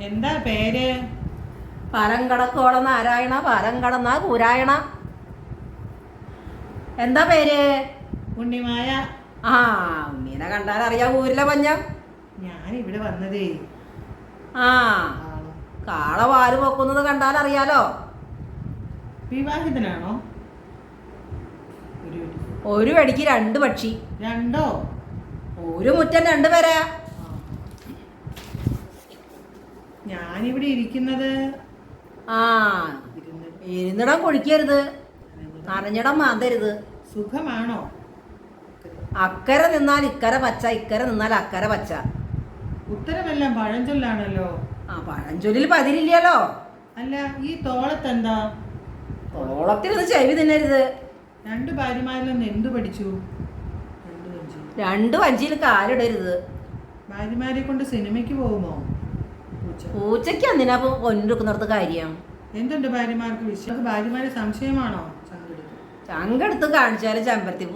എന്താ പേര്? പരം കടക്കോള നാരായണ പരങ്കടന്ന കടന്ന കൂരായണ എന്താ പേര്? ഉണ്ണിമായ. ആ ഉണ്ണീനെ കണ്ടാൽ അറിയാ ഊരിലെ പഞ്ഞ. ഞാൻ ഇവിടെ വന്നതേ. ആ കാള വാൽ പൊക്കുന്നത് കണ്ടാൽ അറിയാലോ? വിവാഹിതനാണോ? ഒരു അടിക്ക് രണ്ട് പക്ഷി. രണ്ടോ? ഒരു മുറ്റം രണ്ട് പേരാ ആ. ഞാനിവിടെ ഇരിക്കുന്നത് ആ ഇരുന്ന് ഇരുന്നിടം കുഴിക്കരുത്. നനഞ്ഞിടം മാന്തരുത്. സുഖമാണോ? അക്കരെ നിന്നാൽ ഇക്കര പച്ച ഇക്കരെ നിന്നാൽ അക്കര പച്ച. ഉത്തരമെല്ലാം പഴഞ്ചൊല്ലാണല്ലോ. ആ പഴഞ്ചൊല്ലിൽ പതിരില്ലല്ലോ. അല്ല ഈ തോളത്തെന്താ? തോളത്തിൽ ഓളത്തിരുന്ന് ചെവി തിന്നരുത്. രണ്ട് ഭാര്യമാരിൽ നിന്ന് എന്തു പഠിച്ചു? രണ്ട് വഞ്ചി. രണ്ട് വഞ്ചിയിൽ കാലിടരുത്. ഭാര്യമാരെ കൊണ്ട് സിനിമയ്ക്ക് പോകുമോ. പൂച്ചയ്ക്ക് എന്തിനാ പൊന്നെടുക്കുന്നിടത്ത് കാര്യം? എന്തുണ്ട് ഭാര്യമാർക്ക് വിശ്വാസം ഭാര്യമാരെ സംശയമാണോ? ചങ്കെടുത്ത്. ചങ്കെടുത്ത് കാണിച്ചാൽ ചെമ്പരത്തി